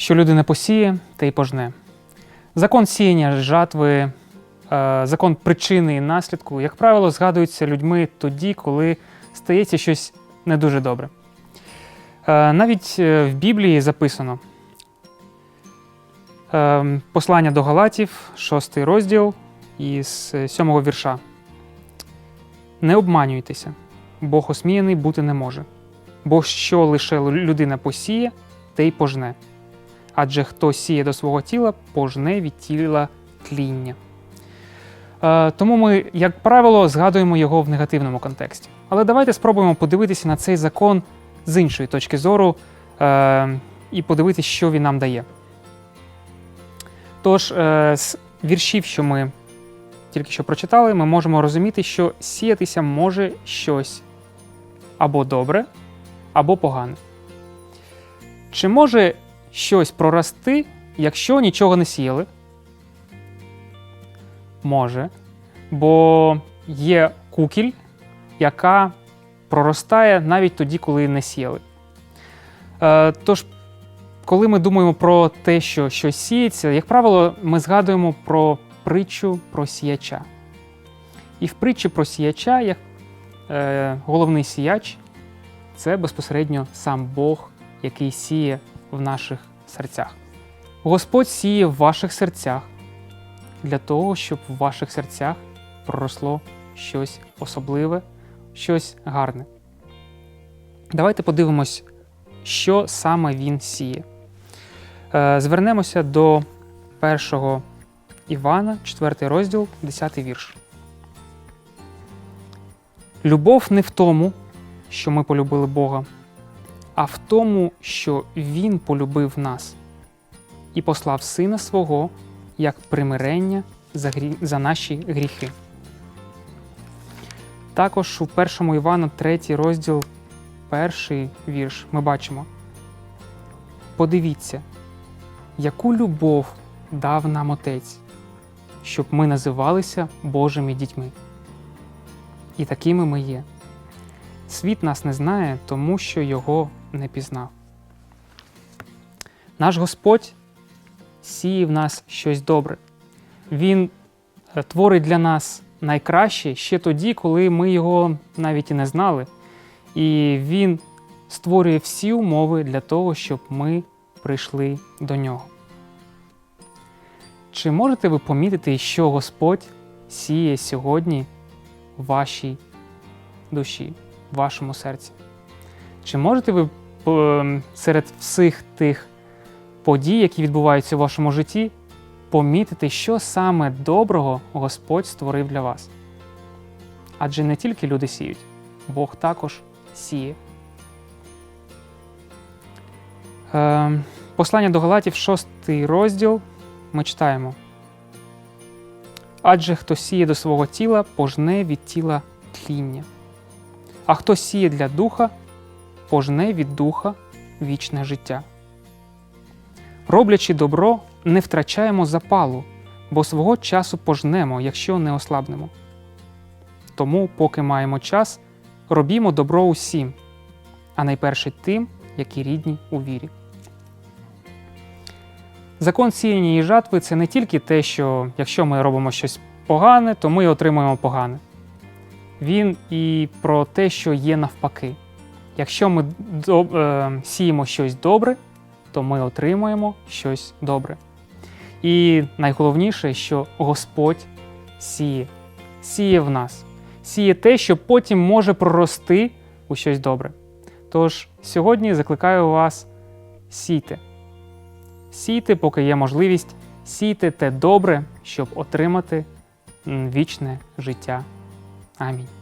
що людина посіє, те й пожне. Закон сіяння жатви, е, закон причини і наслідку, як правило, згадуються людьми тоді, коли стається щось не дуже добре. Е, Навіть е, в Біблії записано послання до Галатів, 6 розділ із 7 вірша. Не обманюйтеся, Бог осміяний бути не може. Бо що лише людина посіє, те й пожне. Адже хто сіє до свого тіла, пожне від тіла тління. Е, тому ми, як правило, згадуємо його в негативному контексті. Але давайте спробуємо подивитися на цей закон з іншої точки зору е, і подивитися, що він нам дає. Тож, е, з віршів, що ми тільки що прочитали, ми можемо розуміти, що сіятися може щось або добре, або погане. Чи може щось прорости, якщо нічого не сіяли? Може. Бо є кукіль, яка проростає навіть тоді, коли не сіяли. Е, тож, коли ми думаємо про те, що щось сіється, як правило, ми згадуємо про притчу про сіяча. І в притчі про сіяча, як е, головний сіяч, це безпосередньо сам Бог, який сіє в наших серцях. Господь сіє в ваших серцях для того, щоб в ваших серцях проросло щось особливе, щось гарне. Давайте подивимось, що саме він сіє. Е, Звернемося до першого Івана, 4 розділ, 10 вірш. Любов не в тому, що ми полюбили Бога, а в тому, що Він полюбив нас і послав Сина свого як примирення за, грі... за наші гріхи. Також у 1 Івана, 3 розділ, перший вірш, ми бачимо. Подивіться, яку любов дав нам Отець, щоб ми називалися Божими дітьми. І такими ми є. Світ нас не знає, тому що його не пізнав. Наш Господь сіє в нас щось добре. Він е, творить для нас найкраще ще тоді, коли ми його навіть і не знали. І Він створює всі умови для того, щоб ми прийшли до нього. Чи можете ви помітити, що Господь сіє сьогодні в вашій душі, в вашому серці? Чи можете ви серед всіх тих подій, які відбуваються у вашому житті, помітити, що саме доброго Господь створив для вас? Адже не тільки люди сіють, Бог також сіє. Е, Послання до Галатів, 6 розділ, ми читаємо. Адже хто сіє до свого тіла, пожне від тіла тління. А хто сіє для духа, пожне від духа вічне життя. Роблячи добро, не втрачаємо запалу, бо свого часу пожнемо, якщо не ослабнемо. Тому, поки маємо час, робімо добро усім, а найперше тим, які рідні у вірі. Закон сіяння і жатви це не тільки те, що якщо ми робимо щось погане, то ми отримуємо погане. Він і про те, що є навпаки. Якщо ми е, сіємо щось добре, то ми отримуємо щось добре. І найголовніше, що Господь сіє, сіє в нас, сіє те, що потім може прорости у щось добре. Тож сьогодні закликаю вас сійте. Сійте, поки є можливість, сійте те добре, щоб отримати вічне життя. Амінь.